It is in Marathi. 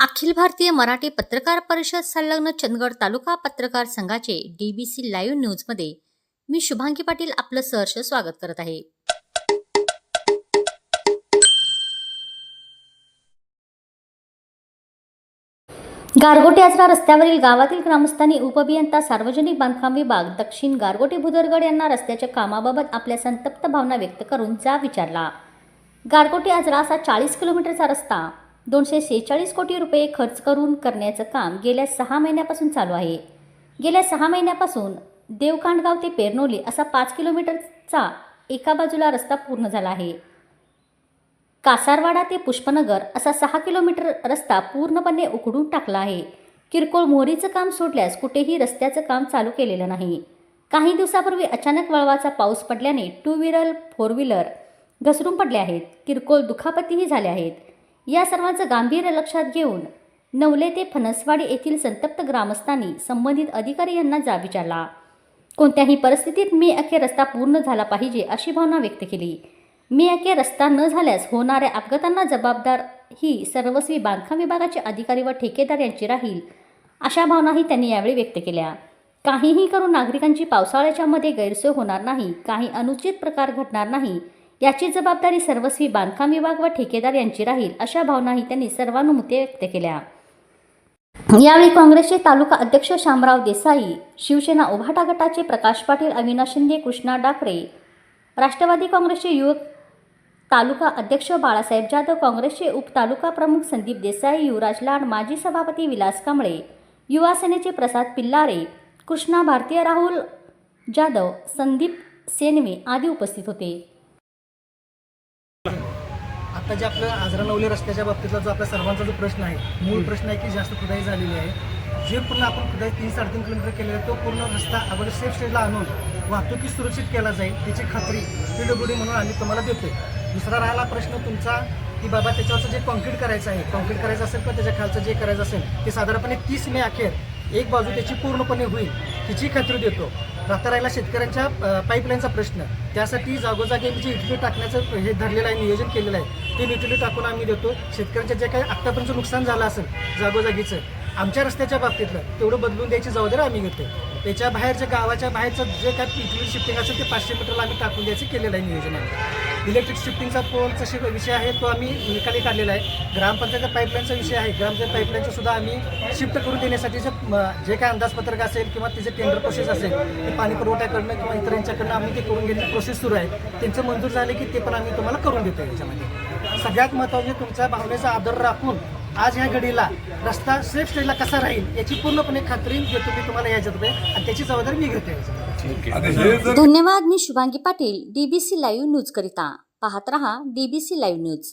अखिल भारतीय मराठी पत्रकार परिषद संलग्न चंदगड तालुका पत्रकार संघाचे डीबीसी लाईव्ह न्यूजमध्ये मी शुभांगी पाटील आपलं सहर्ष स्वागत करत आहे. गारगोटे आजरा रस्त्यावरील गावातील ग्रामस्थांनी उपअभियंता सार्वजनिक बांधकाम विभाग दक्षिण गारगोटे भुदरगड यांना रस्त्याच्या कामाबाबत आपल्या संतप्त भावना व्यक्त करून जा विचारला. गारगोटे आजरा असा चाळीस किलोमीटरचा रस्ता दोनशे सेहेचाळीस कोटी रुपये खर्च करून करण्याचं काम गेल्या सहा महिन्यापासून चालू आहे. गेल्या सहा महिन्यापासून देवकांडगाव ते पेरनोली असा पाच किलोमीटरचा एका बाजूला रस्ता पूर्ण झाला आहे. कासारवाडा ते पुष्पनगर असा सहा किलोमीटर रस्ता पूर्णपणे उखडून टाकला आहे. किरकोळ मोहरीचं काम सोडल्यास कुठेही रस्त्याचं काम चालू केलेलं नाही. काही दिवसापूर्वी अचानक वळवाचा पाऊस पडल्याने टू व्हीलर फोर व्हीलर घसरून पडले आहेत. किरकोळ दुखापतीही झाल्या आहेत. या सर्वांचं गांभीर्य लक्षात घेऊन नवले ते फणसवाडी येथील संतप्त ग्रामस्थांनी संबंधित अधिकारी यांना जा विचारला. कोणत्याही परिस्थितीत मी अखेर रस्ता पूर्ण झाला पाहिजे अशी भावना व्यक्त केली. मी अखेर रस्ता न झाल्यास होणाऱ्या अपघातांना जबाबदार ही सर्वस्वी बांधकाम विभागाचे अधिकारी व ठेकेदार यांची राहील अशा भावनाही त्यांनी यावेळी व्यक्त केल्या. काहीही करून नागरिकांची पावसाळ्याच्या मध्ये गैरसोय होणार नाही काही अनुचित प्रकार घडणार नाही याची जबाबदारी सर्वस्वी बांधकाम विभाग व ठेकेदार यांची राहील अशा भावनाही त्यांनी सर्वानुमते व्यक्त केल्या. यावेळी काँग्रेसचे तालुका अध्यक्ष शामराव देसाई शिवसेना उभाटा गटाचे प्रकाश पाटील अविनाश शिंदे कृष्णा डाकरे राष्ट्रवादी काँग्रेसचे युवक तालुका अध्यक्ष बाळासाहेब जाधव काँग्रेसचे उपतालुका प्रमुख संदीप देसाई युवराज लाड माजी सभापती विलास कांबळे युवा सेनेचे प्रसाद पिल्लारे कृष्णा भारतीय राहुल जाधव संदीप सेनवे आदी उपस्थित होते. आता जे आपलं आजरा नवले रस्त्याच्या बाबतीतला जो आपल्या सर्वांचा जो प्रश्न आहे मूळ प्रश्न आहे की जास्त खुदाई झालेली आहे. जे पूर्ण आपण खुदाई तीन साडेतीन किलोमीटर केलेला आहे तो पूर्ण रस्ता अगोदर सेफ स्टेजला आणून वाहतुकी सुरक्षित केला जाईल त्याची खात्री पीडब्ल्यूडी म्हणून आम्ही तुम्हाला देतोय. दुसरा राहिला प्रश्न तुमचा की बाबा त्याच्यावरचं जे कॉन्क्रीट करायचं आहे कॉन्क्रीट करायचं असेल किंवा त्याच्या खालचं जे करायचं असेल ते साधारणपणे तीस मे अखेर एक बाजू त्याची पूर्णपणे होईल तिची खात्री देतो. राहिला शेतकऱ्यांच्या पाईपलाईनचा प्रश्न. त्यासाठी जागोजागी जे इटली टाकण्याचं हे धरलेलं आहे नियोजन केलेलं आहे ते इटली टाकून आम्ही देतो. शेतकऱ्यांच्या जे काही आत्तापर्यंत नुकसान झालं असेल जागोजागीचं आमच्या रस्त्याच्या बाबतीतलं तेवढं बदलून द्यायची जबाबदारी आम्ही घेतो त्याच्या बाहेरच्या गावाच्या बाहेरचं जे काय युटिलिटी शिफ्टिंग असेल ते पाचशे मीटरला आम्ही टाकून द्यायचं केलेलं आहे नियोजन आहे इलेक्ट्रिक शिफ्टिंगचा पोलचा शि विषय आहे तो आम्ही निकाली काढलेला आहे. ग्रामपंचायत पाईपलाईनचा विषय आहे. ग्रामपंचायत पाईपलाईनचं सुद्धा आम्ही शिफ्ट करून देण्यासाठी जे जे काय अंदाजपत्रक असेल किंवा त्याचे टेंडर प्रोसेस असेल ते पाणी पुरवठ्याकडनं किंवा इतर यांच्याकडनं आम्ही ते करून घेण्याची प्रोसेस सुरू आहे. त्यांचं मंजूर झाले की ते पण आम्ही तुम्हाला करून देतो याच्यामध्ये. सगळ्यात महत्त्वाचे म्हणजे तुमच्या भावनेचा आदर राखून आज ह्या घडीला रस्ता सेफ स्टेजला कसा राहील याची पूर्णपणे खात्री देतो मी तुम्हाला याच्यात आणि त्याची जबाबदारी मी घेते. धन्यवाद मी Shubhangi Patil DBC live news करिता. पाहत रहा डीबीसी लाईव्ह न्यूज